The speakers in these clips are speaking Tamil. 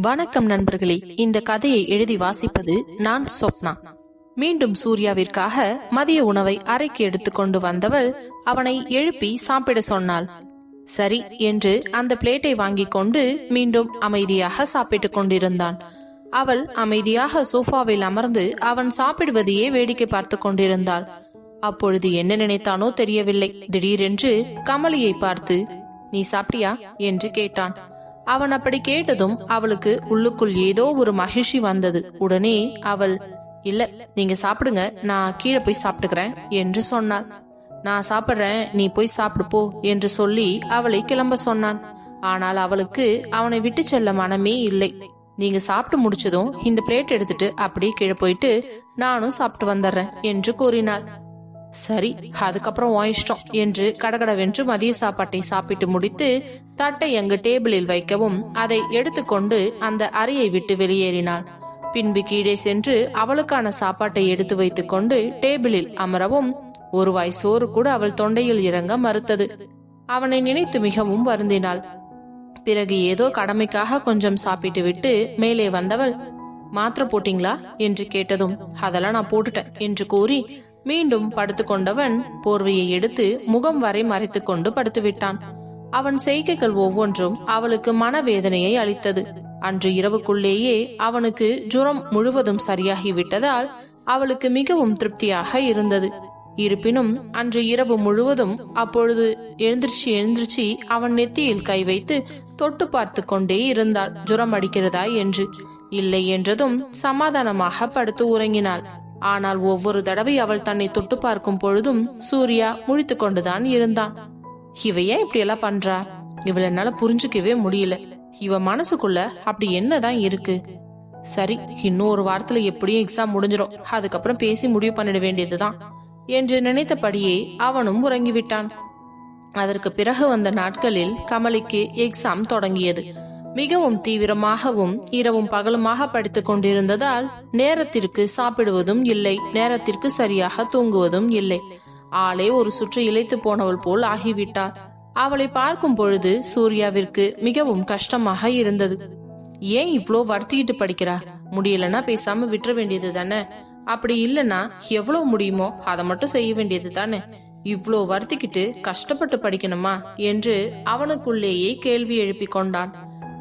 வணக்கம் நண்பர்களே இந்த கதையை எழுதி வாசிப்பது நான் சொப்னா. மீண்டும் சூர்யாவிற்காக மதிய உணவை அறைக்கு எடுத்துக்கொண்டு வந்தவள் அவனை எழுப்பி சாப்பிட சொன்னாள். சரி என்று அந்த பிளேட்டை வாங்கிக் கொண்டு மீண்டும் அமைதியாக சாப்பிட்டுக் கொண்டிருந்தான். அவள் அமைதியாக சோஃபாவில் அமர்ந்து அவன் சாப்பிடுவதையே வேடிக்கை பார்த்து கொண்டிருந்தாள். அப்பொழுது என்ன நினைத்தானோ தெரியவில்லை. திடீரென்று கமலியை பார்த்து நீ சாப்பிட்டியா? என்று கேட்டான். அவன் அப்படி கேட்டதும் அவளுக்கு உள்ளுக்குள் ஏதோ ஒரு மகிழ்ச்சி வந்தது. உடனே அவள் இல்ல நீங்க சாப்பிடுங்க. நான் கீழே போய் சாப்பிட்டுக்கிறேன் என்று சொன்னாள். நான் சாப்பிடுறேன். நீ போய் சாப்பிடு போ என்று சொல்லி அவளை கிளம்ப சொன்னான். ஆனால் அவளுக்கு அவனை விட்டு செல்ல மனமே இல்லை. நீங்க சாப்பிட்டு முடிச்சதும் இந்த பிளேட் எடுத்துட்டு அப்படியே கீழே போயிட்டு நானும் சாப்பிட்டு வந்துடுறேன் என்று கூறினாள். சரி அதுக்கப்புறம் உன் இஷ்டம் என்று கடகடவென்று மதிய சாப்பாட்டை சாப்பிட்டு முடித்து தட்டை அங்கு டேபிளில் வைக்கவும் அதை எடுத்துக்கொண்டு அந்த அறையை விட்டு வெளியேறினாள். பின்பு கீழே சென்று அவளுக்கான சாப்பாட்டை எடுத்து வைத்துக் கொண்டு டேபிளில் அமரவும் ஒரு வாய் சோறு கூட அவள் தொண்டையில் இறங்க மறுத்தது. அவனை நினைத்து மிகவும் வருந்தினாள். பிறகு ஏதோ கடமைக்காக கொஞ்சம் சாப்பிட்டு விட்டு மேலே வந்தவள் மாத்திரை போட்டீங்களா? என்று கேட்டதும் அதெல்லாம் நான் போட்டுட்டேன் என்று கூறி மீண்டும் படுத்துக்கொண்டவன் போர்வையை எடுத்து முகம் வரை மறைத்துக் கொண்டு படுத்துவிட்டான். அவன் செய்கைகள் ஒவ்வொன்றும் அவளுக்கு மனவேதனையை அளித்தது. அன்று இரவுக்குள்ளேயே அவனுக்கு ஜுரம் முழுவதும் சரியாகிவிட்டதால் அவளுக்கு மிகவும் திருப்தியாக இருந்தது. இருப்பினும் அன்று இரவு முழுவதும் அப்பொழுது எழுந்திருச்சு எழுந்திருச்சு அவன் நெத்தியில் கை வைத்து தொட்டு பார்த்து கொண்டே இருந்தாள். ஜுரம் அடிக்கிறதா? என்று. இல்லை என்றதும் சமாதானமாக படுத்து உறங்கினாள். ஆனால் ஒவ்வொரு தடவை அவள் தன்னை தொட்டு பார்க்கும் பொழுதும் சூர்யா முழித்து கொண்டுதான் இருந்தான். இவ ஏன் இப்படி எல்லாம் பண்றா? இவள என்னால புரிஞ்சுக்கவே முடியல. இவ மனசுக்குள்ள அப்படி என்னதான் இருக்கு? சரி இன்னும் ஒரு வாரத்துல எப்படியும் எக்ஸாம் முடிஞ்சிடும் அதுக்கப்புறம் பேசி முடிவு பண்ணிட வேண்டியதுதான் என்று நினைத்தபடியே அவனும் உறங்கிவிட்டான். அதற்கு பிறகு வந்த நாட்களில் கமலிக்கு எக்ஸாம் தொடங்கியது. மிகவும் தீவிரமாகவும் இரவும் பகலுமாக படித்துக் கொண்டிருந்ததால் நேரத்திற்கு சாப்பிடுவதும் இல்லை நேரத்திற்கு சரியாக தூங்குவதும் இல்லை. ஆளே ஒரு சுற்று இழைத்து போனவள் போல் ஆகிவிட்டாள். அவளை பார்க்கும் பொழுது சூர்யாவிற்கு மிகவும் கஷ்டமாக இருந்தது. ஏன் இவ்ளோ வருத்திக்கிட்டு படிக்கிறா? முடியலன்னா பேசாம விட்டுற வேண்டியது தானே? அப்படி இல்லனா எவ்வளவு முடியுமோ அதை மட்டும் செய்ய வேண்டியது தானே? இவ்ளோ வருத்திக்கிட்டு கஷ்டப்பட்டு படிக்கணுமா? என்று அவனுக்குள்ளேயே கேள்வி எழுப்பிக் கொண்டான்.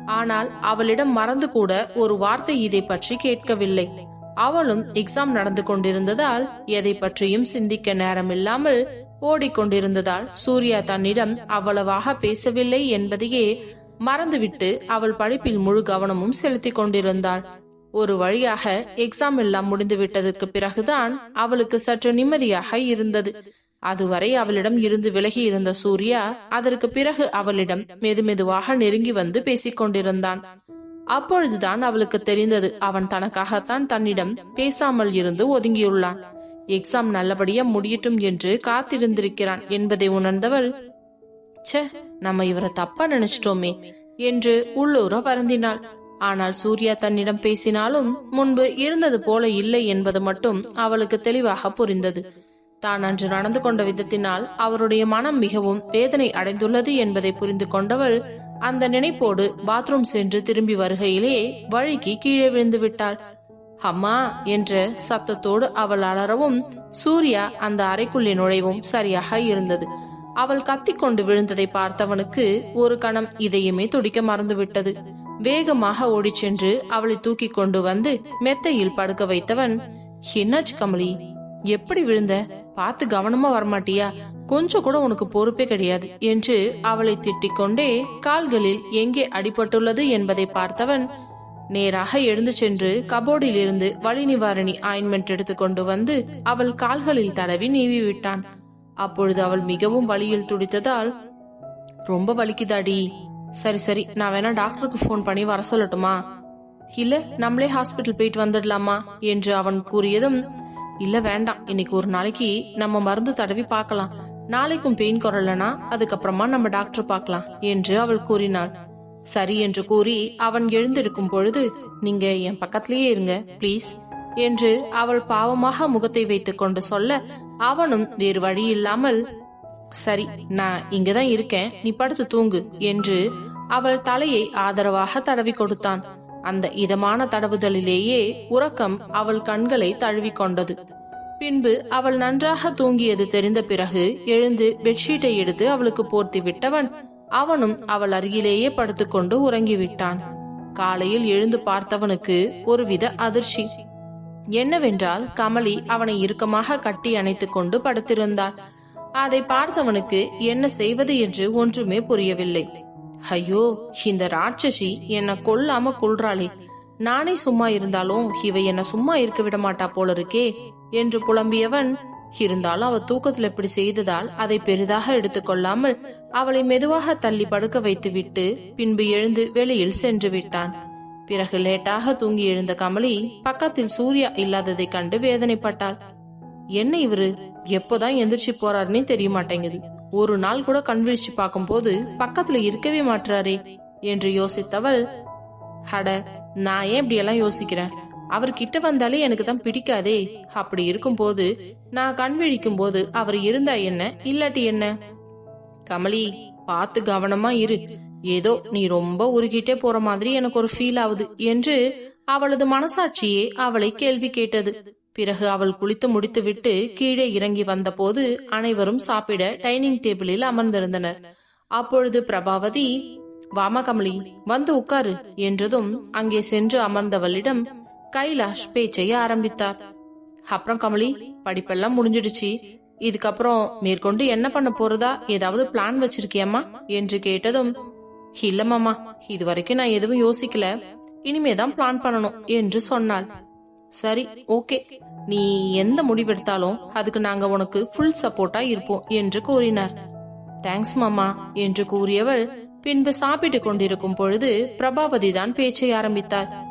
ஆனால் அவளிடம் மறந்து கூட ஒரு வார்த்தை இதை பற்றி கேட்கவில்லை. அவளும் எக்ஸாம் நடந்து கொண்டிருந்ததால் எதை பற்றியும் சிந்திக்க நேரம் இல்லாமல் ஓடிக்கொண்டிருந்ததால் சூர்யா தன்னிடம் அவ்வளவாக பேசவில்லை என்பதையே மறந்துவிட்டு அவள் படிப்பில் முழு கவனமும் செலுத்திக் கொண்டிருந்தாள். ஒரு வழியாக எக்ஸாம் எல்லாம் முடிந்து விட்டதற்கு பிறகுதான் அவளுக்கு சற்று நிம்மதியாக இருந்தது. அதுவரை அவளிடம் இருந்து விலகி இருந்த சூர்யா அதற்கு பிறகு அவளிடம் மெதுமெதுவாக நெருங்கி வந்து பேசிக் கொண்டிருந்தான். அப்பொழுதுதான் அவளுக்கு தெரிந்தது அவன் தனக்காகத்தான் தன்னிடம் பேசாமல் இருந்து ஒதுங்கியுள்ளான். எக்ஸாம் நல்லபடியா முடியட்டும் என்று காத்திருந்திருக்கிறான் என்பதை உணர்ந்தவள் ச்சே நம்ம இவரை தப்பா நினைச்சிட்டோமே என்று உள்ளூர வருந்தினாள். ஆனால் சூர்யா தன்னிடம் பேசினாலும் முன்பு இருந்தது போல இல்லை என்பது மட்டும் அவளுக்கு தெளிவாக புரிந்தது. தான் அன்று நடந்து கொண்ட விதத்தினால் அவருடைய மனம் மிகவும் வேதனை அடைந்துள்ளது என்பதை புரிந்து கொண்டவள் அந்த நினைப்போடு பாத்ரூம் சென்று திரும்பி வருகையிலே வழிக்கு கீழே விழுந்து விட்டாள். அம்மா என்ற சத்தத்தோடு அவள் அலறவும் சூர்யா அந்த அறைக்குள்ளே நுழைவும் சரியாக இருந்தது. அவள் கத்திக்கொண்டு விழுந்ததை பார்த்தவனுக்கு ஒரு கணம் இதயமே துடிக்க மறந்துவிட்டது வேகமாக ஓடிச் சென்று அவளை தூக்கி கொண்டு வந்து மெத்தையில் படுக்க வைத்தவன் ஹின்னஜ் கமலி? எப்படி விழுந்த? பார்த்து கவனமா வரமாட்டியா? கொஞ்சம் கூட உனக்கு பொறுப்பே கிடையாது என்று அவளை திட்டிக் கொண்டே கால்களில் எங்கே அடிபட்டுள்ளது என்பதை பார்த்தவன் நேராக எழுந்து சென்று கபோர்டில் இருந்து வலி நிவாரணி ஆயின்மெண்ட் எடுத்துக்கொண்டு வந்து அவள் கால்களில் தடவி நீவி விட்டான் அப்பொழுது அவள் மிகவும் வலியில் துடித்ததால் ரொம்ப வலிக்குதாடி. சரி சரி நான் வேணா டாக்டருக்கு ஃபோன் பண்ணி வர சொல்லட்டுமா? இல்ல நம்மளே ஹாஸ்பிட்டல் போயிட்டு வந்துடலாமா? என்று அவன் கூறியதும் இல்ல வேண்டாம். இன்னைக்கு ஒரு நாளைக்கு நம்ம மருந்து தடவி பார்க்கலாம். நாளைக்கும் பெயின் குரலனா அதுக்கப்புறமா நம்ம டாக்டர் பார்க்கலாம் என்று அவள் கூறினாள். சரி என்று கூறி அவன் எழுந்திருக்கும் பொழுது நீங்க என் பக்கத்திலேயே இருங்க ப்ளீஸ் என்று அவள் பாவமாக முகத்தை வைத்துக் கொண்டு சொல்ல அவனும் வேறு வழி இல்லாமல் சரி நான் இங்கதான் இருக்கேன் நீ படுத்து தூங்கு என்று அவள் தலையை ஆதரவாக தடவி கொடுத்தான். அந்த இதமான தடவுதலிலேயே உறக்கம் அவள் கண்களை தழுவிக்கொண்டது. பின்பு அவள் நன்றாக தூங்கியது தெரிந்த பிறகு எழுந்து பெட்ஷீட்டை எடுத்து அவளுக்கு போர்த்தி விட்டவன் அவனும் அவள் அருகிலேயே படுத்துக்கொண்டு உறங்கிவிட்டான். காலையில் எழுந்து பார்த்தவனுக்கு ஒருவித அதிர்ச்சி. என்னவென்றால் கமலி அவனை இறுக்கமாக கட்டி அணைத்துக் கொண்டு படுத்திருந்தாள். அதை பார்த்தவனுக்கு என்ன செய்வது என்று ஒன்றுமே புரியவில்லை. ஐயோ இந்த ராட்சசி என்ன கொல்லாம கொள்றாளே நானே சும்மா இருந்தாலும் இவ என்ன சும்மா இருக்க விட மாட்டா போல இருக்கே என்று புலம்பியவன் இருந்தாலும் அவ தூக்கத்துல இப்படி செய்ததால் அதை பெரிதாக எடுத்துக்கொள்ளாமல் அவளை மெதுவாக தள்ளி படுக்க வைத்துவிட்டு பின்பு எழுந்து வெளியில் சென்று விட்டான். பிறகு லேட்டாக தூங்கி எழுந்த கமலி பக்கத்தில் சூர்யா இல்லாததை கண்டு வேதனைப்பட்டாள். என்ன இவரு? எப்போதான் எந்திரிச்சு போறாருன்னே தெரிய மாட்டேங்குது. ஒரு நாள் கூட கண் விழிச்சு பார்க்கும்போது பக்கத்துல இருக்கவே மாட்றாரே என்று யோசித்தவள் அட நான் ஏன் இப்படி எல்லாம் யோசிக்கிறேன்? அவர் கிட்ட வந்தாலே எனக்கு தான் பிடிக்காதே. அப்படி இருக்கும்போது நான் கண் விழிக்கும் போது அவர் இருந்தா என்ன? இல்லாட்டி என்ன? கமலி பார்த்து கவனமா இரு. ஏதோ நீ ரொம்ப உருகிட்டே போற மாதிரி எனக்கு ஒரு ஃபீல் ஆகுது என்று அவளது மனசாட்சியே அவளை கேள்வி கேட்டது. பிறகு அவள் குளித்து முடித்துவிட்டு கீழே இறங்கி வந்தபோது அனைவரும் சாப்பிட டைனிங் டேபிளில் அமர்ந்திருந்தனர். அப்பொழுது பிரபாவதி வாமா கமலி வந்து உட்காரு என்றதும் அங்கே சென்று அமர்ந்தவளிடம் கைலாஷ் பேச்சைய ஆரம்பித்தார். அப்புறம் கமலி படிப்பெல்லாம் முடிஞ்சிடுச்சு. இதுக்கப்புறம் மேற்கொண்டு என்ன பண்ண போறதா? ஏதாவது பிளான் வச்சிருக்கியம்மா? என்று கேட்டதும் இல்லம்மாமா இதுவரைக்கும் இது வரைக்கும் நான் எதுவும் யோசிக்கல. இனிமேதான் பிளான் பண்ணணும் என்று சொன்னாள். சரி ஓகே நீ எந்த முடிவெடுத்தாலும் அதுக்கு நாங்க உனக்கு ஃபுல் சப்போர்ட்டா இருப்போம் என்று கூறினார். தேங்க்ஸ் மாமா என்று கூறியவள் பின்பு சாப்பிட்டு கொண்டிருக்கும் பொழுது பிரபாவதி தான் பேச்சை ஆரம்பித்தார்.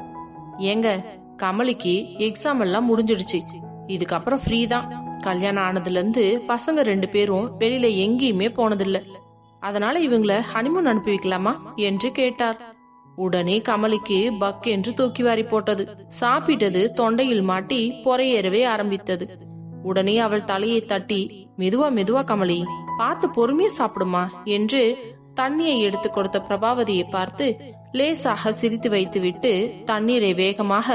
ஏங்க கமலிக்கு எக்ஸாம் எல்லாம் முடிஞ்சிடுச்சு. இதுக்கப்புறம் ஃப்ரீ தான். கல்யாணம் ஆனதுல இருந்து பசங்க ரெண்டு பேரும் வெளியில எங்கேயுமே போனதில்ல. அதனால இவங்கள ஹனிமூன் அனுப்பி வைக்கலாமா? என்று கேட்டார். உடனே கமலிக்கு பக் என்று தூக்கி வாரி போட்டது. சாப்பிட்டது தொண்டையில் மாட்டி பொறையேறவே ஆரம்பித்தது. உடனே அவள் தலையை தட்டி மெதுவா மெதுவா கமலி பார்த்து பொறுமையா சாப்பிடுமா? என்று தண்ணியை எடுத்து கொடுத்த பிரபாவதியை பார்த்து லேசாக சிரித்து வைத்துவிட்டு தண்ணீரை வேகமாக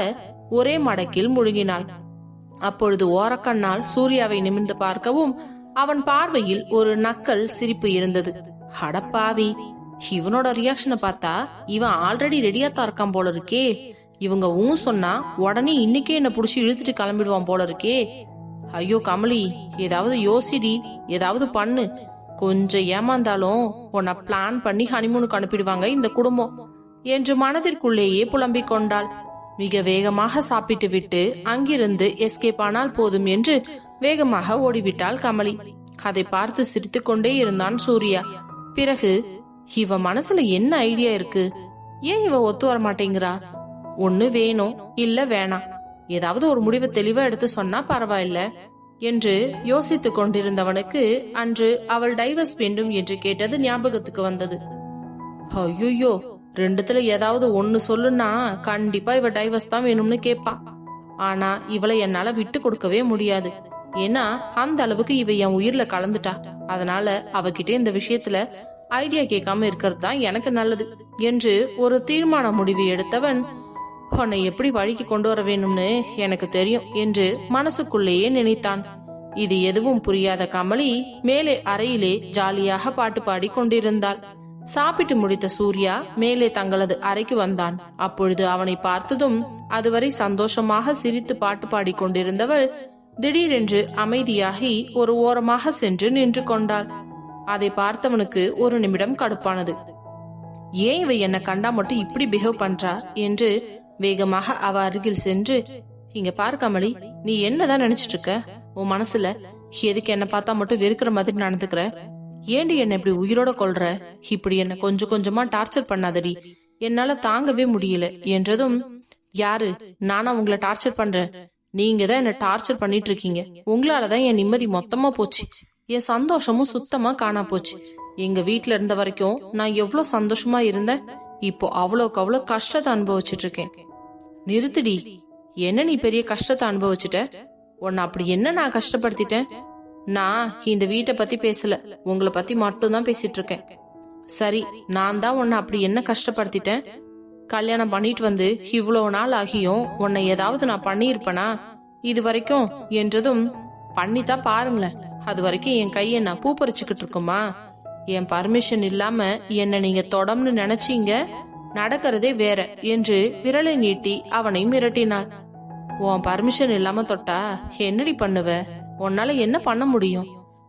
ஒரே மடக்கில் முழுங்கினாள் அப்பொழுது ஓரக்கண்ணால் சூர்யாவை நிமிர்ந்து பார்க்கவும் அவன் பார்வையில் ஒரு நக்கல் சிரிப்பு இருந்தது. ஹடப்பாவி இவனோட ரியாக்ஷனை பார்த்தா இவன் ஆல்ரெடி ரெடியா தான் இருக்கான் போல இருக்கே. இவங்க ஊ சொன்னா உடனே இன்னைக்கே என்ன புடிச்சு இழுத்துட்டு கிளம்பிடுவான் போல இருக்கே. ஐயோ கமலி ஏதாவது யோசிடி ஏதாவது பண்ணு. கொஞ்சம் ஏமாந்தாலும் உன்னை பிளான் பண்ணி ஹனிமூனுக்கு அனுப்பிடுவாங்க இந்த குடும்பம். என்று மனதிற்குள்ளேயே புலம்பிக் கொண்டாள். மிக வேகமாக சாப்பிட்டு விட்டு அங்கிருந்து எஸ்கேப் ஆனால் போதும் என்று வேகமாக ஓடிவிட்டாள் கமலி. அதை பார்த்து சிரித்துக்கொண்டே இருந்தான் சூர்யா. பிறகு இவ மனசுல என்ன ஐடியா இருக்கு? ஏன் இவ ஒத்து வர மாட்டேங்கிறா? ஒண்ணு வேணும் இல்ல வேணாம் ஏதாவது ஒரு முடிவை தெளிவா எடுத்து சொன்னா பரவாயில்ல என்று யோசித்துக் கொண்டிருந்தவனுக்கு அன்று அவள் டைவர்ஸ் வேண்டும் என்று கேட்டது ஞாபகத்துக்கு வந்தது. ஐயோ ரெண்டுத்துல ஏதாவது ஒன்னு சொல்லுன்னா கண்டிப்பா இவ டைவர்ஸ் தான் வேணும்னு கேப்பா. ஆனா இவளை என்னால விட்டு கொடுக்கவே முடியாது. ஏன்னா அந்த அளவுக்கு இவ என் உயிர்ல கலந்துட்டா. அதனால அவகிட்ட இந்த விஷயத்துல ஐடியா கேட்காம இருக்கிறது தான் எனக்கு நல்லது என்று ஒரு தீர்மான முடிவு எடுத்தவன் உன்னை எப்படி வழிக்கு கொண்டு வர வேணும்னு எனக்கு தெரியும் என்று மனசுக்குள்ளேயே நினைத்தான். இது எதுவும் புரியாத கமலி மேலே அறையிலே ஜாலியாக பாட்டு பாடி கொண்டிருந்தாள். சாப்பிட்டு முடித்த சூர்யா மேலே தங்களது அறைக்கு வந்தான். அப்பொழுது அவனை பார்த்ததும் அதுவரை சந்தோஷமாக சிரித்து பாட்டு பாடி கொண்டிருந்தவள் திடீரென்று அமைதியாகி ஒரு ஓரமாக சென்று நின்று கொண்டாள். அதை பார்த்தவனுக்கு ஒரு நிமிடம் கடுப்பானது. ஏன் இவ என்ன கண்டா மட்டும் இப்படி பிஹேவ் பண்றா? என்று வேகமாக அவ அருகில் சென்று இங்க பாரு கமலி நீ என்னதான் நினைச்சிட்டு இருக்க? உன் மனசுல எதுக்கு என்ன பார்த்தா மட்டும் வெறுக்கிற மாதிரி நடந்துக்கிற? ஏண்டி என்ன இப்படி உயிரோட கொள்ற இப்படி என்ன கொஞ்சம் கொஞ்சமா டார்ச்சர் பண்ணாதடி. என்னால தாங்கவே முடியல. என்றதும் யாரு? நானா உங்களை டார்ச்சர் பண்றேன். நீங்க தான் என்ன டார்ச்சர் பண்ணிட்டு இருக்கீங்க. உங்களாலதான் என் நிம்மதி மொத்தமா போச்சு. என் சந்தோஷமும் சுத்தமா காணா போச்சு. எங்க வீட்டுல இருந்த வரைக்கும் நான் எவ்வளவு சந்தோஷமா இருந்தேன். இப்போ அவ்வளோக்கு அவ்வளோ கஷ்டத்தை அனுபவிச்சுட்டு இருக்கேன். நிறுத்துடி. என்ன நீ பெரிய கஷ்டத்தை அனுபவிச்சுட்ட? உன்னை அப்படி என்ன நான் கஷ்டப்படுத்திட்டேன்? நான் இந்த வீட்டை பத்தி பேசல. உங்களை பத்தி மட்டும் தான் பேசிட்டு இருக்கேன். சரி நான் தான் உன்னை அப்படி என்ன கஷ்டப்படுத்திட்டேன்? கல்யாணம் பண்ணிட்டு வந்து இவ்வளவு நாள் ஆகியும் உன்னை ஏதாவது நான் பண்ணியிருப்பேனா? இது வரைக்கும் என்றதும் பண்ணித்தான் பாருங்களேன். அது வரைக்கும் என் கையை நான் பூ பறிச்சுக்கிட்டு இருக்குமா என் பர்மிஷன் இல்லாம என்ன நீங்க தொடம்னு நினைச்சீங்க நடக்கிறதே வேற என்று விரலை நீட்டி அவனை மிரட்டினாள். உன் பர்மிஷன் இல்லாம தொட்டா என்னடி பண்ணுவ? உன்னால என்ன பண்ண முடியும்?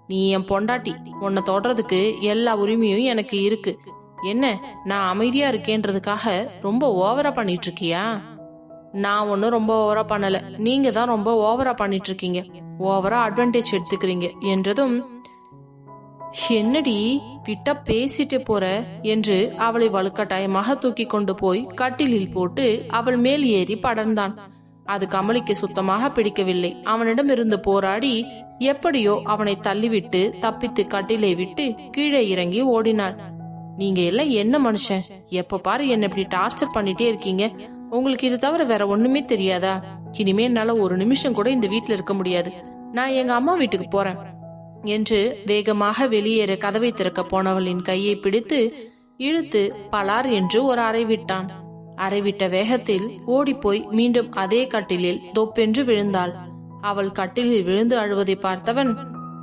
நீ என் பொண்டாட்டி உன்னை தொடுறதுக்கு எல்லா உரிமையும் எனக்கு இருக்கு. என்ன நான் அமைதியா இருக்கேன்றதுக்காக ரொம்ப ஓவரா பண்ணிட்டு இருக்கியா? நான் ஒன்றும் ரொம்ப ஓவரா பண்ணல. நீங்க தான் ரொம்ப ஓவரா பண்ணிட்டு இருக்கீங்க. ஓவரா அட்வான்டேஜ் எடுத்துக்கிறீங்க என்றதும் என்னடி விட்ட பேசிட்டு போற? என்று அவளை வலுக்கட்டாயமாக தூக்கி கொண்டு போய் கட்டிலில் போட்டு அவள் மேல் ஏறி படர்ந்தான். அது கமலிக்கு சுத்தமாக பிடிக்கவில்லை. அவனிடம் இருந்து போராடி எப்படியோ அவனை தள்ளிவிட்டு தப்பித்து கட்டிலை விட்டு கீழே இறங்கி ஓடினாள். நீங்க எல்லாம் என்ன மனுஷன்? எப்ப பாரு என்ன இப்படி டார்ச்சர் பண்ணிட்டே இருக்கீங்க. உங்களுக்கு இது தவிர வேற ஒண்ணுமே தெரியாதா? இனிமே என்னால ஒரு நிமிஷம் கூட இந்த வீட்டுல இருக்க முடியாது. நான் எங்க அம்மா வீட்டுக்கு போறேன் என்று வேகமாக வெளியேற கதவை திறக்க போனவளின் கையை பிடித்து இழுத்து பலார் என்று ஒரு அறை விட்டான். அறைவிட்ட வேகத்தில் ஓடிப்போய் மீண்டும் அதே கட்டிலில் தொப்பென்று விழுந்தாள். அவள் கட்டிலில் விழுந்து அழுவதை பார்த்தவன்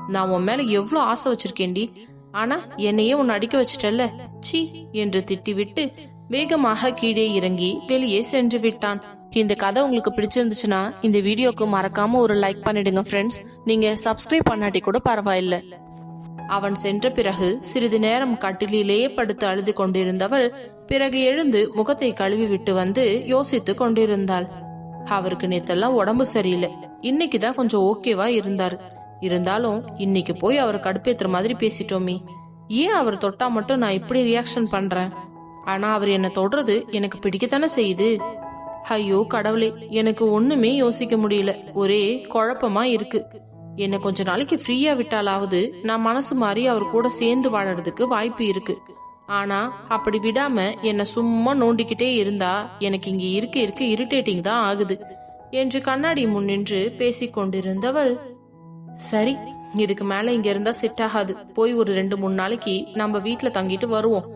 நான் உன் மேல எவ்வளவு ஆசை வச்சிருக்கேன்டி. ஆனா என்னையே உன்னை அடிக்க வச்சிட்டல்ல. சி என்று திட்டிவிட்டு வேகமாக கீழே இறங்கி வெளியே சென்று விட்டான். இந்த கதை உங்களுக்கு பிடிச்சிருந்துச்சுன்னா இந்த வீடியோக்கு மறக்காம ஒரு லைக் பண்ணிடுங்க ஃப்ரெண்ட்ஸ் நீங்க சப்ஸ்கிரைப் பண்ணாட்டி கூட பரவாயில்ல. அவன் சென்ற பிறகு சிறிது நேரம் கட்டிலேயே படுத்து அழுது கொண்டிருந்தவள் பிறகு எழுந்து முகத்தை கழுவி விட்டு வந்து யோசித்து கொண்டிருந்தாள். அவருக்கு நேத்தெல்லாம் உடம்பு சரியில்லை. இன்னைக்கு தான் கொஞ்சம் ஓகேவா இருந்தார். இருந்தாலும் இன்னைக்கு போய் அவர் கடுப்பேத்துற மாதிரி பேசிட்டோமே. ஏன் அவர் தொட்டா மட்டும் நான் இப்படி ரியாக்ஷன் பண்றேன்? ஆனா அவர் என்ன தொடுறது எனக்கு பிடிக்கத்தானே செய்யுது? ஐயோ கடவுளே எனக்கு ஒண்ணுமே யோசிக்க முடியல. ஒரே குழப்பமா இருக்கு. என்ன கொஞ்ச நாளைக்கு ஃப்ரீயா விட்டாலாவது நான் மனசு மாறி அவர் கூட சேர்ந்து வாழறதுக்கு வாய்ப்பு இருக்கு. ஆனா அப்படி விடாம என்ன சும்மா நோண்டிக்கிட்டே இருந்தா எனக்கு இங்க இருக்க இருக்க இரிட்டேட்டிங் தான் ஆகுது. என்று கண்ணாடி முன் நின்று பேசிக்கொண்டிருந்தவள் சரி இதுக்கு மேல இங்க இருந்தா செட் ஆகாது. போய் ஒரு ரெண்டு மூணு நாளைக்கு நம்ம வீட்டுல தங்கிட்டு வருவோம்.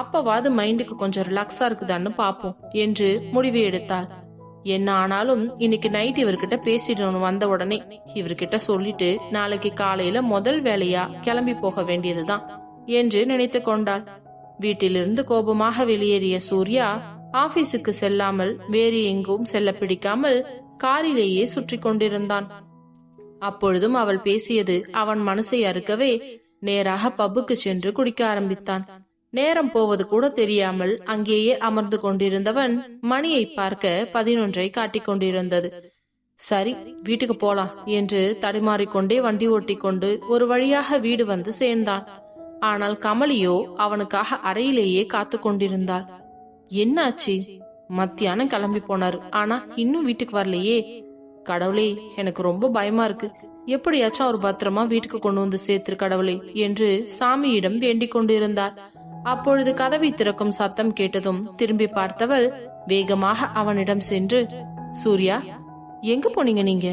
அப்பவாது மைண்டுக்கு கொஞ்சம் ரிலாக்ஸா இருக்குதான்னு பாப்போம் என்று முடிவு எடுத்தாள். என்ன ஆனாலும் இன்னைக்கு நைட் இவர்கிட்ட பேசிடணும் வந்த உடனே இவர்கிட்ட சொல்லிட்டு நாளைக்கு காலையில முதல் வேலையா கிளம்பி போக வேண்டியதுதான் என்று நினைத்து கொண்டாள். வீட்டிலிருந்து கோபமாக வெளியேறிய சூர்யா ஆபீஸுக்கு செல்லாமல் வேறு எங்கும் செல்ல பிடிக்காமல் காரிலேயே சுற்றி கொண்டிருந்தான். அப்பொழுதும் அவள் பேசியது அவன் மனசை அறுக்கவே நேராக பப்புக்கு சென்று குடிக்க ஆரம்பித்தான். நேரம் போவது கூட தெரியாமல் அங்கேயே அமர்ந்து கொண்டிருந்தவன் மணியை பார்க்க பதினொன்றை காட்டிக் கொண்டிருந்தது. சரி வீட்டுக்கு போலாம் என்று தடுமாறிக்கொண்டே வண்டி ஓட்டிக்கொண்டு ஒரு வழியாக வீடு வந்து சேர்ந்தான். ஆனால் கமலியோ அவனுக்காக அறையிலேயே காத்து கொண்டிருந்தாள். என்னாச்சு? மத்தியானம் கிளம்பி போனாரு. ஆனா இன்னும் வீட்டுக்கு வரலையே. கடவுளே எனக்கு ரொம்ப பயமா இருக்கு. எப்படியாச்சும் அவர் பத்திரமா வீட்டுக்கு கொண்டு வந்து சேர்த்திரு கடவுளே என்று சாமியிடம் வேண்டிக் கொண்டிருந்தார். அப்பொழுது கதவை திறக்கும் சத்தம் கேட்டதும் திரும்பி பார்த்தவள் வேகமாக அவனிடம் சென்று சூர்யா எங்க போனீங்க நீங்க?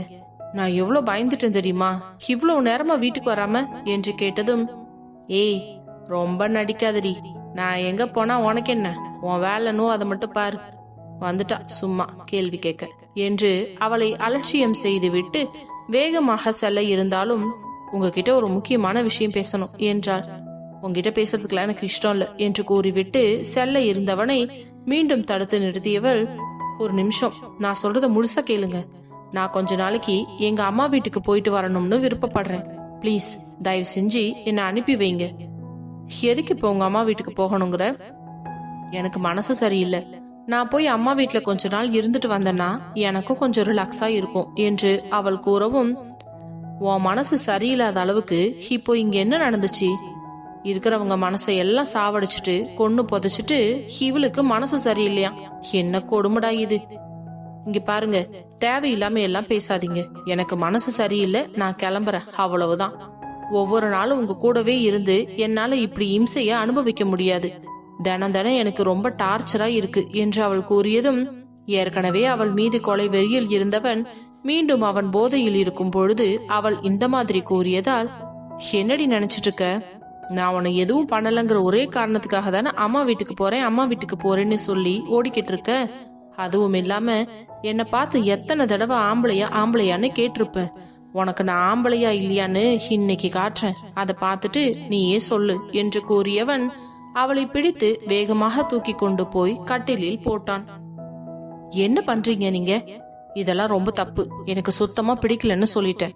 நான் எவ்வளவு பயந்துட்டேன் தெரியுமா? இவ்வளவு நேரமா வீட்டுக்கு வராம? என்று கேட்டதும் ஏய் ரொம்ப நடிக்காதடி. நான் எங்க போனா உனக்கு என்ன? உன் வேலைனோ அதை மட்டும் பாரு. வந்துட்டா சும்மா கேள்வி கேட்க என்று அவளை அலட்சியம் செய்துவிட்டு வேகமாக செல்ல இருந்தாலும் உங்ககிட்ட ஒரு முக்கியமான விஷயம் பேசணும் என்றாள். உங்ககிட்ட பேசுறதுக்கெல்லாம் எனக்கு இஷ்டம் இல்ல என்று கூறிவிட்டு செல்ல இருந்தவனை மீண்டும் தடுத்து நிறுத்தியவள் ஒரு நிமிஷம் நான் சொல்றத முழுசா கேளுங்க. நான் கொஞ்ச நாளைக்கு எங்க அம்மா வீட்டுக்கு போயிட்டு வரணும்னு விருப்பப்படுறேன். ப்ளீஸ் தயவு செஞ்சு என்னை அனுப்பி வைங்க. எதுக்கு இப்போ உங்க அம்மா வீட்டுக்கு போகணுங்கிற? எனக்கு மனசு சரியில்லை. நான் போய் அம்மா வீட்டுல கொஞ்ச நாள் இருந்துட்டு வந்தேன்னா எனக்கும் கொஞ்சம் ரிலாக்ஸா இருக்கும் என்று அவள் கூறவும் உன் மனசு சரியில்லாத அளவுக்கு இப்போ இங்க என்ன நடந்துச்சு? இருக்கிறவங்க மனசை எல்லாம் சாவடிச்சிட்டு கொன்னு புதைச்சிட்டு இவளுக்கு மனசு சரியில்லையா? என்ன கொடுமடா இது? இங்க பாருங்க தேவையில்லாம எல்லாம் பேசாதீங்க. எனக்கு மனசு சரியில்லை நான் கிளம்புறேன். அவ்வளவுதான். ஒவ்வொரு நாளும் உங்க கூடவே இருந்து என்னால இப்படி இம்சைய அனுபவிக்க முடியாது. தினம் தினம் எனக்கு ரொம்ப டார்ச்சரா இருக்கு என்று அவள் கூறியதும் ஏற்கனவே அவள் மீது கொலை வெறியில் இருந்தவன் மீண்டும் அவன் போதையில் இருக்கும் பொழுது அவள் இந்த மாதிரி கூறியதால் என்னடி நினைச்சிட்டு இருக்க? நான் உன்னை எதுவும் பண்ணலங்கிற ஒரே காரணத்துக்காக தானே அம்மா வீட்டுக்கு போறேன் அம்மா வீட்டுக்கு போறேன்னு சொல்லி ஓடிக்கிட்டு இருக்க. அதுவும் இல்லாம என்னை பார்த்து எத்தனை தடவை ஆம்பளையா ஆம்பளையான்னு கேட்டிருப்ப. உனக்கு நான் ஆம்பளையா இல்லையான்னு இன்னைக்கு காட்டுறேன். அதை பார்த்துட்டு நீயே சொல்லு என்று கூறியவன் அவளை பிடித்து வேகமாக தூக்கி கொண்டு போய் கட்டிலில் போட்டான். என்ன பண்றீங்க நீங்க? இதெல்லாம் ரொம்ப தப்பு. எனக்கு சுத்தமா பிடிக்கலன்னு சொல்லிட்டேன்.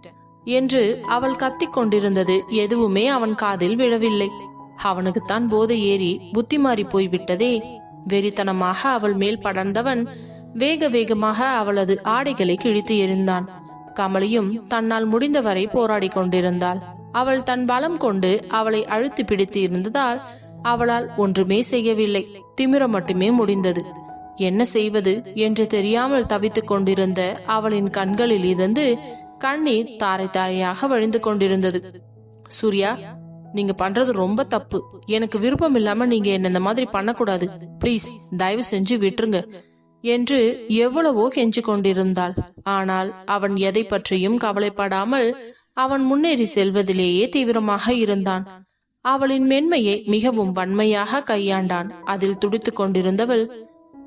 என்று அவள் கத்திக் கொண்டிருந்தது எதுவுமே அவன் காதில் விழவில்லை. அவனுக்குத்தான் போதை ஏறி புத்தி மாறி போய்விட்டதே. வெறித்தனமாக அவள் மேல் படர்ந்தவன் வேக வேகமாக அவளது ஆடைகளை கிழித்து எறிந்தான். கமலியும் தன்னால் முடிந்தவரை போராடி கொண்டிருந்தாள். அவள் தன் பலம் கொண்டு அவளை அழுத்தி பிடித்து இருந்ததால் அவளால் ஒன்றுமே செய்யவில்லை. திமிர மட்டுமே முடிந்தது. என்ன செய்வது? என்று தெரியாமல் தவித்துக் கொண்டிருந்த அவளின் கண்களில் இருந்து கண்ணீர் தாரை தாரையாக வழிந்து கொண்டிருந்தது. சூர்யா நீங்க பண்றது ரொம்ப தப்பு. எனக்கு விருப்பம் இல்லாம நீங்க என்ன இந்த மாதிரி பண்ணக்கூடாது. ப்ளீஸ் தயவு செஞ்சு விட்டுருங்க என்று எவ்வளவோ கெஞ்சு கொண்டிருந்தாள். ஆனால் அவன் எதை பற்றியும் கவலைப்படாமல் அவன் முன்னேறி செல்வதிலேயே தீவிரமாக இருந்தான். அவளின் மென்மையை மிகவும் வன்மையாக கையாண்டான். அதில் துடித்துக் கொண்டிருந்தவள்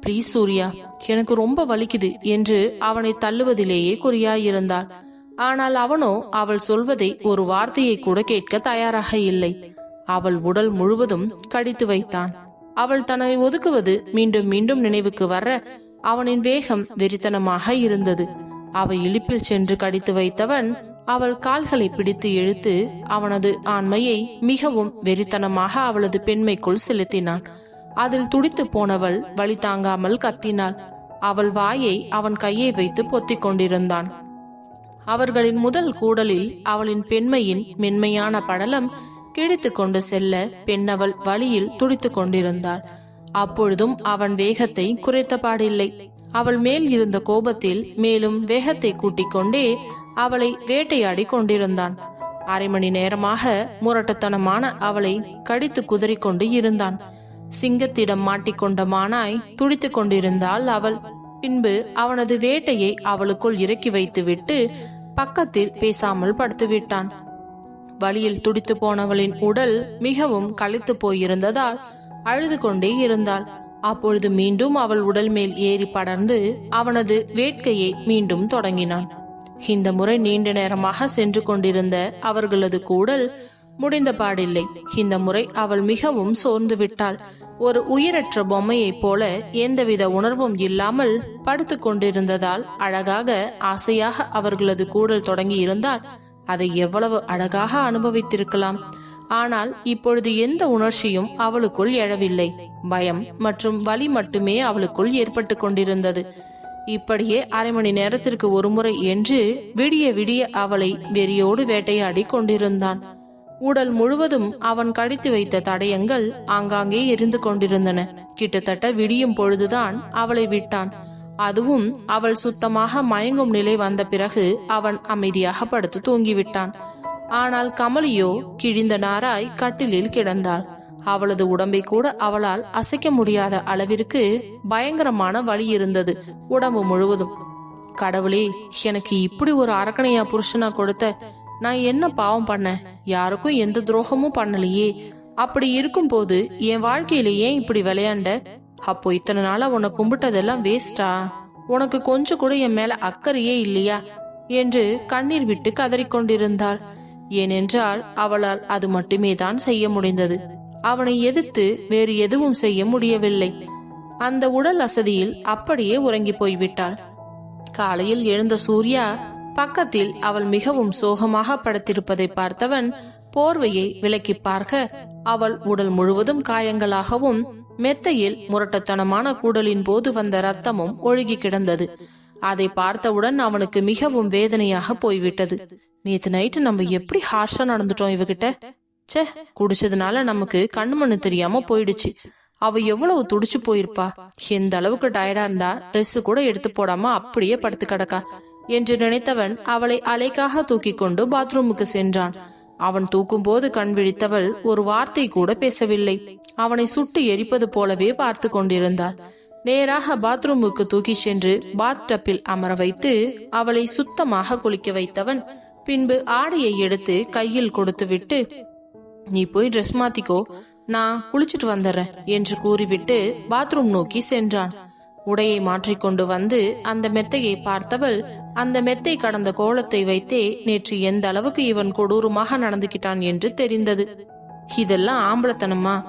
ப்ளீஸ் சூர்யா எனக்கு ரொம்ப வலிக்குது என்று அவனை தள்ளுவதிலேயே குறியாயிருந்தாள். ஆனால் அவனோ அவள் சொல்வதை ஒரு வார்த்தையை கூட கேட்க தயாராக இல்லை. அவள் உடல் முழுவதும் கடித்து வைத்தான். அவள் தன்னை ஒதுக்குவது மீண்டும் மீண்டும் நினைவுக்கு வர அவனின் வேகம் வெறித்தனமாக இருந்தது. அவள் இழிப்பில் சென்று கடித்து வைத்தவன் அவள் கால்களை பிடித்து இழுத்து அவனது ஆண்மையை மிகவும் வெறித்தனமாக அவளது பெண்மைக்குள் செலுத்தினான். அதில் துடித்து போனவள் வழி தாங்காமல் கத்தினாள். அவள் வாயை அவன் கையை வைத்து பொத்திக் கொண்டிருந்தான். அவர்களின் முதல் கூடலில் அவளின் பெண்மையின் மென்மையான படலம் கிழித்து கொண்டு செல்ல பெண்ணவள் வழியில் துடித்து கொண்டிருந்தாள். அப்பொழுதும் அவன் வேகத்தை குறைத்த பாடில்லை. அவள் மேல் இருந்த கோபத்தில் மேலும் வேகத்தை கூட்டிக் கொண்டே அவளை வேட்டையாடி கொண்டிருந்தான். அரை மணி நேரமாக முரட்டுத்தனமான அவளை கடித்து குதறிக்கொண்டு இருந்தான். சிங்கத்திடம் மாட்டிக்கொண்ட மானாய் துடித்துக் கொண்டிருந்தாள் அவள். பின்பு அவனது வேட்டையை அவளுக்குள் இறக்கி வைத்துவிட்டு பக்கத்தில் பேசாமல் படுத்துவிட்டான். வழியில் துடித்து போனவளின் உடல் மிகவும் களைத்து போயிருந்ததால் அழுது கொண்டே இருந்தாள். அப்பொழுது மீண்டும் அவள் உடல் மேல் ஏறி படர்ந்து அவனது வேட்கையை மீண்டும் தொடங்கினான். இந்த முறை நீண்ட நேரமாக சென்று கொண்டிருந்த அவர்களது கூடல் முடிந்த பாடில்லை. இந்த முறை அவள் மிகவும் சோர்ந்து விட்டாள். ஒரு உயிரற்ற பொம்மையைப் போல எந்தவித உணர்வும் இல்லாமல் படுத்து கொண்டிருந்ததால் அழகாக ஆசையாக அவர்களது கூடல் தொடங்கி இருந்தால் அதை எவ்வளவு அழகாக அனுபவித்திருக்கலாம். ஆனால் இப்பொழுது எந்த உணர்ச்சியும் அவளுக்குள் எழவில்லை. பயம் மற்றும் வலி மட்டுமே அவளுக்குள் ஏற்பட்டு கொண்டிருந்தது. இப்படியே அரை மணி நேரத்திற்கு ஒருமுறை என்று விடிய விடிய அவளை வெறியோடு வேட்டையாடி கொண்டிருந்தான். உடல் முழுவதும் அவன் கடித்து வைத்த தடயங்கள் ஆங்காங்கே எரிந்து கொண்டிருந்தன. கிட்டத்தட்ட விடியும் பொழுதுதான் அவளை விட்டான். அதுவும் அவள் சுத்தமாக மயங்கும் நிலை வந்த பிறகு அவன் அமைதியாக படுத்து தூங்கிவிட்டான். ஆனால் கமலியோ கிழிந்த நாராய் கட்டிலில் கிடந்தாள். அவளது உடம்பை கூட அவளால் அசைக்க முடியாத அளவிற்கு பயங்கரமான வலி இருந்தது உடம்பு முழுவதும். கடவுளே எனக்கு இப்படி ஒரு அரக்கணையா புருஷனா கொடுத்த நான் என்ன பாவம் பண்ணேன் யாருக்கும் எந்த துரோகமும் பண்ணலையே. அப்படி இருக்கும்போது என் வாழ்க்கையில ஏன் இப்படி விளையாண்ட? அப்போ இத்தனை நாளா உன்னை கும்பிட்டதெல்லாம் வேஸ்டா உனக்கு கொஞ்சம் கூட என் மேல அக்கறையே இல்லையா? என்று கண்ணீர் விட்டு கதறிக்கொண்டிருந்தாள். ஏனென்றால் அவளால் அது மட்டுமே தான் செய்ய முடிந்தது. அவனை எதிர்த்து வேறு எதுவும் செய்ய முடியவில்லை. அந்த உடல் அசதியில் அப்படியே உறங்கி போய்விட்டாள். காலையில் எழுந்த சூர்யா பக்கத்தில் அவள் மிகவும் சோகமாக படுத்திருப்பதை பார்த்தவன் போர்வையை விலக்கி பார்க்க அவள் உடல் முழுவதும் காயங்களாகவும் மெத்தையில் முரட்டத்தனமான கூடலின் போது வந்த ரத்தமும் ஒழுகி கிடந்தது. அதை பார்த்தவுடன் அவனுக்கு மிகவும் வேதனையாக போய்விட்டது. நேத்து நைட்டு நம்ம எப்படி ஹார்ஷா நடந்துட்டோம் இவகிட்ட? ச்சே குடிச்சதுனால நமக்கு கண்ணு மண்ணு தெரியாம போயிடுச்சு. அவ எவ்வளவு துடிச்சு போயிருப்பா. எந்த அளவுக்கு டயர்டா இருந்தா ட்ரெஸ் கூட எடுத்து போடாம அப்படியே படுத்து கிடக்கா. என்று நினைத்தவன் அவளை அலைக்காக தூக்கி கொண்டு பாத்ரூமுக்கு சென்றான். அவன் தூக்கும்போது கண் விழித்தவள் ஒரு வார்த்தை கூட பேசவில்லை. அவனை சுட்டு எரிப்பது போலவே பார்த்து கொண்டிருந்தாள். நேராக பாத்ரூமுக்கு தூக்கி சென்று பாத் டப்பில் அமர வைத்து அவளை சுத்தமாக குளிக்க வைத்தவன் பின்பு ஆடையை எடுத்து கையில் கொடுத்துவிட்டு நீ போய் ட்ரெஸ் மாத்திக்கோ நான் குளிச்சிட்டு வந்துடுறேன் என்று கூறிவிட்டு பாத்ரூம் நோக்கி சென்றான். உடையை மாற்றிக்கொண்டு வந்து அந்த மெத்தையை பார்த்தவள் அந்த மெத்தை கடந்த கோலத்தை வைத்தே நேற்று எந்த அளவுக்கு இவன் கொடூரமாக நடந்துகிட்டான் என்று தெரிந்தது. இதெல்லாம் ஆம்பளத்தனமா?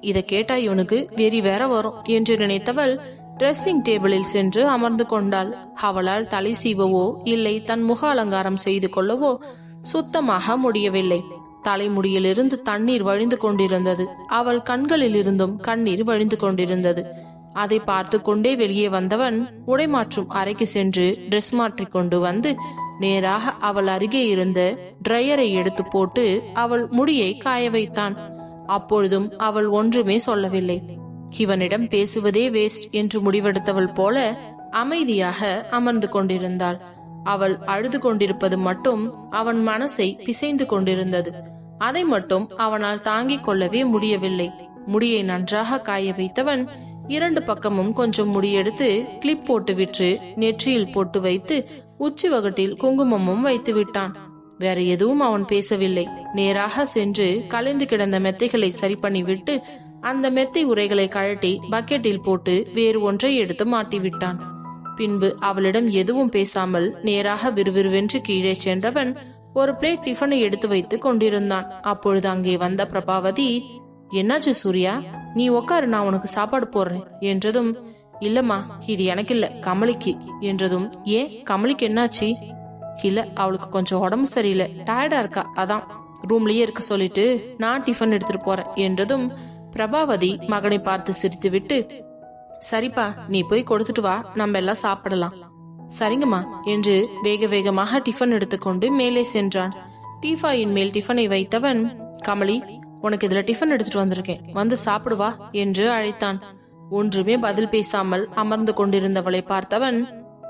இதை கேட்டா இவனுக்கு வெறி வேற வரும் என்று நினைத்தவள் ட்ரெஸ்ஸிங் டேபிளில் சென்று அமர்ந்து கொண்டாள். அவளால் தலை சீவவோ இல்லை தன் முக அலங்காரம் செய்து கொள்ளவோ சுத்தமாக முடியவில்லை. தலைமுடியிலிருந்து தண்ணீர் வழிந்து கொண்டிருந்தது. அவள் கண்களில் இருந்தும் கண்ணீர் வழிந்து கொண்டிருந்தது. அதை பார்த்து கொண்டே வெளியே வந்தவன் உடை மாற்றும் அறைக்கு சென்று ட்ரெஸ் மாற்றி கொண்டு வந்து நேராக அவள் அருகே இருந்த ட்ரையரை எடுத்து போட்டு அவள் முடியை காய வைத்தான். அப்பொழுதும் அவள் ஒன்றுமே சொல்லவில்லை. இவனிடம் பேசுவதே வேஸ்ட் என்று முடிவெடுத்தவள் போல அமைதியாக அமர்ந்து கொண்டிருந்தாள். அவள் அழுது கொண்டிருப்பது மட்டும் அவன் மனசை பிசைந்து கொண்டிருந்தது. அதை மட்டும் அவனால் தாங்கிக் கொள்ளவே முடியவில்லை. முடியை நன்றாக காய வைத்தவன் இரண்டு பக்கமும் கொஞ்சம் முடியெடுத்து கிளிப் போட்டு விற்று நெற்றியில் போட்டு வைத்து உச்சி வகட்டில் குங்குமமும் வைத்து விட்டான். வேற எதுவும் அவன் பேசவில்லை. நேராக சென்று கலைந்து கிடந்த மெத்தைகளை சரி பண்ணிவிட்டு அந்த மெத்தை உரைகளை கழட்டி பக்கெட்டில் போட்டு வேறு ஒன்றை எடுத்து மாட்டிவிட்டான் பின்பு அவளிடம் எதுவும் பேசாமல் நேராக விறுவிறுவென்று கீழே சென்றவன் ஒரு பிளேட் டிஃபனை எடுத்து வைத்து கொண்டிருந்தான். அப்பொழுது அங்கே வந்த பிரபாவதி என்னாச்சு சூர்யா? நீ உக்காரு நான் உனக்கு சாப்பாடு போடுறேன் என்றதும் இல்லம்மா இது எனக்கு இல்ல கமலிக்கு என்றதும் ஏன் கமலிக்கு என்னாச்சு? இல்ல அவளுக்கு கொஞ்சம் உடம்பு சரியில்லை டயர்டா இருக்கா அதான் ரூம்லயே இருக்க சொல்லிட்டு நான் டிஃபன் எடுத்துட்டு போறேன் என்றதும் பிரபாவதி மகனை பார்த்து சிரித்துவிட்டு சரிப்பா நீ போய் கொடுத்துட்டு வா நம்ம எல்லாம் சாப்பிடலாம். சரிங்கம்மா என்று வேக வேகமாக டிஃபன் எடுத்துக்கொண்டு மேலே சென்றான். டீஃபாயின் மேல் டிஃபனை வைத்தவன் கமலி உனக்கு இதுல டிஃபன் எடுத்துட்டு வந்திருக்கேன். வந்து சாப்பிடுவா என்று அழைத்தான். ஒன்றுமே பதில் பேசாமல் அமர்ந்து கொண்டிருந்தவளை பார்த்தவன்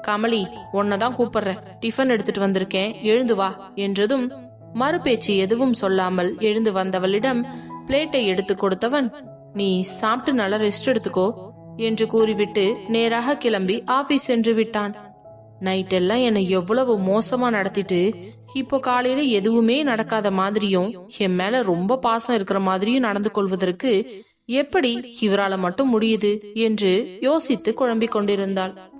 கமலி உன்னதான் கூப்பிடுறேன். டிஃபன் எடுத்துட்டு வந்திருக்கேன். எழுந்து வா என்றதும் மறுபேச்சு எதுவும் சொல்லாமல் எழுந்து வந்தவளிடம் பிளேட்டை எடுத்து கொடுத்தவன் நீ சாப்பிட்டு நல்லா ரெஸ்ட் எடுத்துக்கோ என்று கூறிவிட்டு நேராக கிளம்பி ஆபீஸ் சென்று விட்டான். நைட் எல்லாம் என்னை எவ்வளவு மோசமா நடத்திட்டு இப்போ காலையில எதுவுமே நடக்காத மாதிரியும் என் மேல ரொம்ப பாசம் இருக்கிற மாதிரியும் நடந்து கொள்வதற்கு எப்படி இவரால மட்டும் முடியுது என்று யோசித்து குழம்பிக் கொண்டிருந்தாள்.